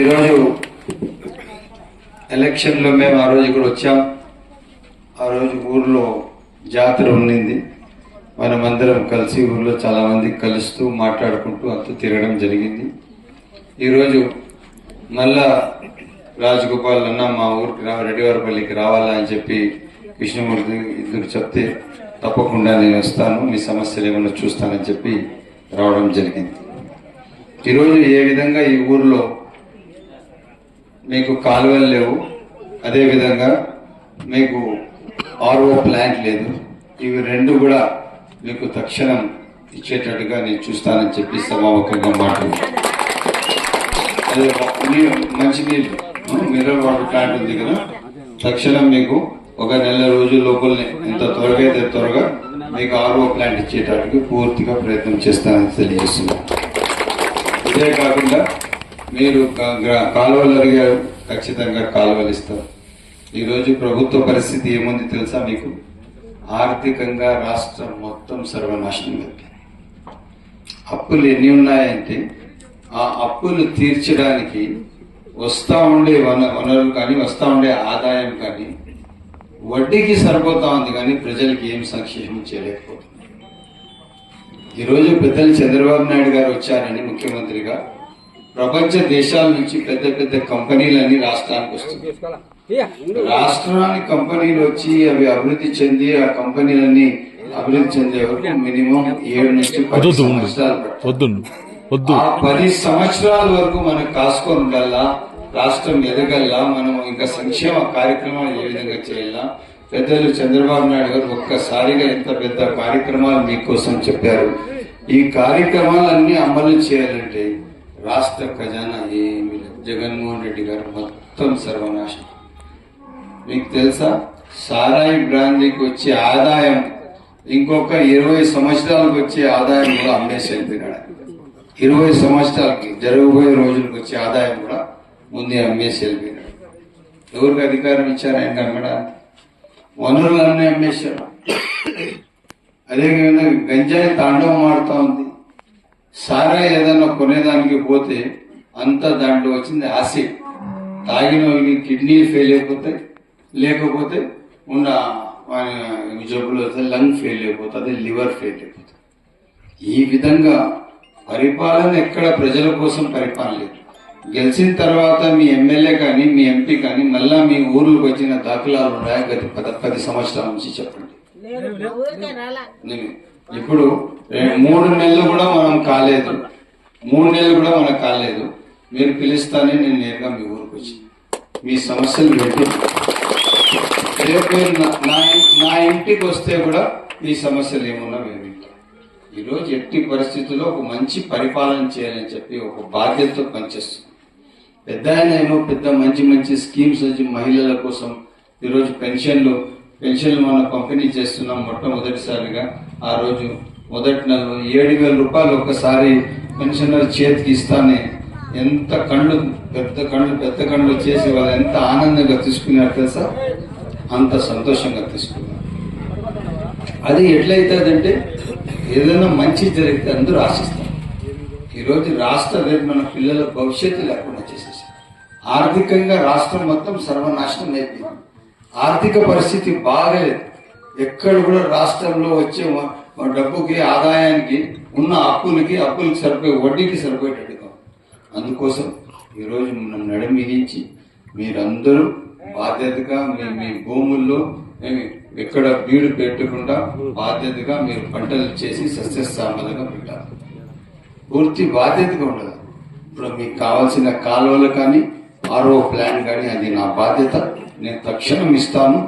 ఈరోజు ఎలక్షన్లో మేము ఆ రోజు ఇక్కడ వచ్చాం. ఆ రోజు ఊర్లో జాతర ఉండింది. మనమందరం కలిసి ఊర్లో చాలామంది కలుస్తూ మాట్లాడుకుంటూ అంతా తిరగడం జరిగింది. ఈరోజు మళ్ళా రాజగోపాల్ అన్న మా ఊరికి రా రెడ్డివారిపల్లికి రావాలా అని చెప్పి కృష్ణమూర్తి ఇద్దరు చెప్తే తప్పకుండా నేను వస్తాను మీ సమస్యలు ఏమన్నా చూస్తానని చెప్పి రావడం జరిగింది. ఈరోజు ఏ విధంగా ఈ ఊర్లో మీకు కాలువలు లేవు. అదేవిధంగా మీకు ఆర్ఓ ప్లాంట్ లేదు. ఇవి రెండు కూడా మీకు తక్షణం ఇచ్చేటట్టుగా నేను చూస్తానని చెప్పి సమావకంగా మాట్లాడు. అదే నీరు మంచినీళ్ళు మినరల్ వాటర్ ప్లాంట్ ఉంది కదా. తక్షణం మీకు ఒక నెల రోజుల లోపలనే ఎంత త్వరగా అయితే త్వరగా మీకు ఆర్ఓ ప్లాంట్ ఇచ్చేటట్టుగా పూర్తిగా ప్రయత్నం చేస్తానని తెలియజేస్తున్నాను. ఇదే కాకుండా మీరు కాలువలు అడిగారు ఖచ్చితంగా కాలువలు ఇస్తారు ఈరోజు ప్రభుత్వ పరిస్థితి ఏముంది తెలుసా మీకు? ఆర్థికంగా రాష్ట్రం మొత్తం సర్వనాశనం అయిపోయింది. అప్పులు ఎన్ని ఉన్నాయంటే ఆ అప్పులు తీర్చడానికి వస్తూ ఉండే వన వనరులు కానీ వస్తూ ఉండే ఆదాయం కానీ వడ్డీకి సరిపోతా ఉంది కానీ ప్రజలకి ఏం సంక్షేమం చేయలేకపోతుంది ఈరోజు పెద్దలు చంద్రబాబు నాయుడు గారు వచ్చారని ముఖ్యమంత్రిగా ప్రపంచ దేశాల నుంచి పెద్ద పెద్ద కంపెనీలన్నీ రాష్ట్రానికి వస్తుంది రాష్ట్రానికి కంపెనీలు వచ్చి అవి అభివృద్ధి చెంది ఆ కంపెనీలన్నీ అభివృద్ధి చెందే వరకు మినిమం ఏడు నుంచి పది సంవత్సరాలు ఆ పది సంవత్సరాల వరకు మనం కాసుకొని ఉండాలా రాష్ట్రం ఎదగల్లా మనం ఇంకా సంక్షేమ కార్యక్రమాలు ఏ విధంగా చేయాలా? పెద్దలు చంద్రబాబు నాయుడు గారు ఒక్కసారిగా ఎంత పెద్ద కార్యక్రమాలు మీకోసం చెప్పారు. ఈ కార్యక్రమాలన్నీ అమలు చేయాలంటే రాష్ట్ర ఖజానా ఏమి లేదు జగన్మోహన్ రెడ్డి గారు మొత్తం సర్వనాశనం. మీకు తెలుసా? సారాయి బ్రాండ్కి వచ్చే ఆదాయం ఇంకొక ఇరవై సంవత్సరాలకు వచ్చే ఆదాయం కూడా అమ్మేసి వెళ్ళిపోయినాడు ఇరవై సంవత్సరాలకి జరగబోయే రోజులకు వచ్చే ఆదాయం కూడా ముందే అమ్మేసి వెళ్ళిపోయినాడు ఎవరికి అధికారం ఇచ్చారు ఆయన అమ్మడానికి వనరులన్నీ అమ్మేశారు అదేవిధంగా గంజాయి తాండవం ఆడుతూ ఉంది. సారా ఏదైనా కొనేదానికి పోతే అంతా దాంట్లో వచ్చింది యాసిడ్ తాగిన కిడ్నీ ఫెయిల్ అయిపోతాయి లేకపోతే ఉన్న జబ్బులు వస్తే లంగ్ ఫెయిల్ అయిపోతుంది లివర్ ఫెయిల్ అయిపోతుంది ఈ విధంగా పరిపాలన ఎక్కడ ప్రజల కోసం పరిపాలన లేదు. గెలిచిన తర్వాత మీ ఎమ్మెల్యే కానీ మీ ఎంపీ కానీ మళ్ళా మీ ఊర్లకు వచ్చిన దాఖలాలు ఉన్నాయా? గత పద పది సంవత్సరాల నుంచి చెప్పండి. ఇప్పుడు మూడు నెలలు కూడా మనం కాలేదు. మూడు నెలలు కూడా మనకు కాలేదు. మీరు పిలుస్తానే నేను నేరుగా మీ ఊరికి వచ్చి. మీ సమస్యలు పెట్టి. రేపు మీరు నా- నా ఇంటికి వస్తే కూడా మీ సమస్యలు ఏమున్నా మేము వింటాం. ఈరోజు ఎట్టి పరిస్థితుల్లో ఒక మంచి పరిపాలన చేయాలని చెప్పి ఒక బాధ్యతతో పనిచేస్తుంది పెద్ద ఆయన ఏమో పెద్ద మంచి మంచి స్కీమ్స్ వచ్చి మహిళల కోసం ఈరోజు పెన్షన్లు పెన్షన్లు మనం పంపిణీ చేస్తున్నాం మొట్టమొదటిసారిగా. ఆ రోజు మొదటి నెలలో ఏడు వేల రూపాయలు ఒక్కసారి పెన్షనర్ చేతికి ఇస్తానే ఎంత కళ్ళు పెద్ద కళ్ళు పెద్ద కళ్ళు చేసి వాళ్ళు ఎంత ఆనందంగా తీసుకున్నారు తెలుసా? అంత సంతోషంగా తీసుకున్నారు. అది ఎట్లయితుందంటే ఏదైనా మంచి జరిగితే అందరూ ఆశిస్తారు. ఈరోజు రాష్ట్ర రేపు మన పిల్లల భవిష్యత్తు లేకుండా చేసేసి ఆర్థికంగా రాష్ట్రం మొత్తం సర్వనాశనం అయిపోయింది. ఆర్థిక పరిస్థితి బాగలేదు. ఎక్కడ కూడా రాష్ట్రంలో వచ్చే డబ్బుకి ఆదాయానికి ఉన్న అప్పులకి అప్పులకి సరిపోయే వడ్డీకి సరిపోయేటట్టుగా ఉంది. అందుకోసం ఈరోజు మనం నడిమిగించి మీరందరూ బాధ్యతగా మీ మీ భూముల్లో ఎక్కడ బీడు పెట్టకుండా బాధ్యతగా మీరు పంటలు చేసి సస్యస్థామలుగా పెట్టాలి. పూర్తి బాధ్యతగా ఉండదు ఇప్పుడు మీకు కావాల్సిన కాలువలు కానీ ఆరో ప్లాన్ కానీ అది నా బాధ్యత. నేను తక్షణం ఇస్తాను.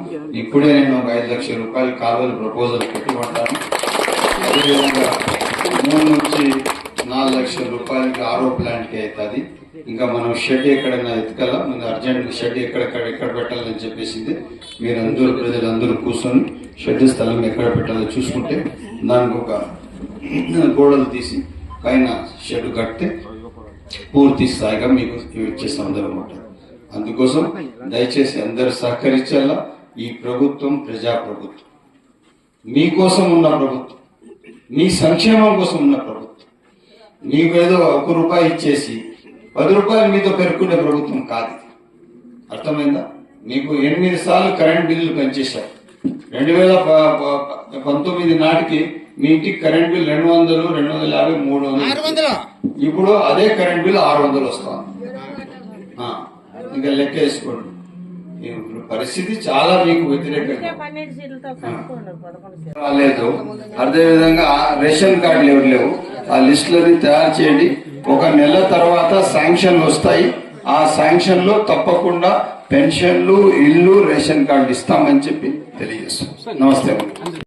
ఇప్పుడే నేను ఒక ఐదు లక్షల రూపాయలు కాలువల ప్రపోజల్ పెట్టుకుంటాను అదేవిధంగా మూడు నుంచి నాలుగు లక్షల రూపాయలకి ఆరో ప్లాంట్కి అవుతుంది. ఇంకా మనం షెడ్ ఎక్కడైనా ఎత్తుకలా ముందు అర్జెంట్ షెడ్ ఎక్కడెక్కడ ఎక్కడ పెట్టాలని చెప్పేసింది. మీరు అందరూ ప్రజలందరూ కూర్చొని షెడ్ స్థలం ఎక్కడ పెట్టాలో చూసుకుంటే దానికి ఒక గోడలు తీసి పైన షెడ్ కడితే పూర్తి స్థాయిగా మీకు ఇచ్చే సందర్భం ఉంటుంది. అందుకోసం దయచేసి అందరు సహకరించాలా ఈ ప్రభుత్వం ప్రజా ప్రభుత్వం మీకోసం ఉన్న ప్రభుత్వం మీ సంక్షేమం కోసం ఉన్న ప్రభుత్వం. మీకు ఏదో ఒక రూపాయి ఇచ్చేసి పది రూపాయలు మీతో పెరుక్కునే ప్రభుత్వం కాదు. అర్థమైందా? మీకు ఎనిమిది సార్లు కరెంట్ బిల్లు పెంచేశారు రెండు వేల పంతొమ్మిది నాటికి మీ ఇంటికి కరెంట్ బిల్ రెండు వందలు రెండు వందల యాభై మూడు వందలు. ఇప్పుడు అదే కరెంట్ బిల్ ఆరు వందలు వస్తుంది. ఇంకా లెక్క వేసుకోండి. ఇప్పుడు పరిస్థితి చాలా మీకు వ్యతిరేకంగా అదేవిధంగా ఆ రేషన్ కార్డులు ఎవరు లేవు. ఆ లిస్టులని తయారు చేయండి. ఒక నెల తర్వాత శాంక్షన్లు వస్తాయి. ఆ శాంక్షన్లో తప్పకుండా పెన్షన్లు ఇల్లు రేషన్ కార్డు ఇస్తామని చెప్పి తెలియజేస్తాం. నమస్తే.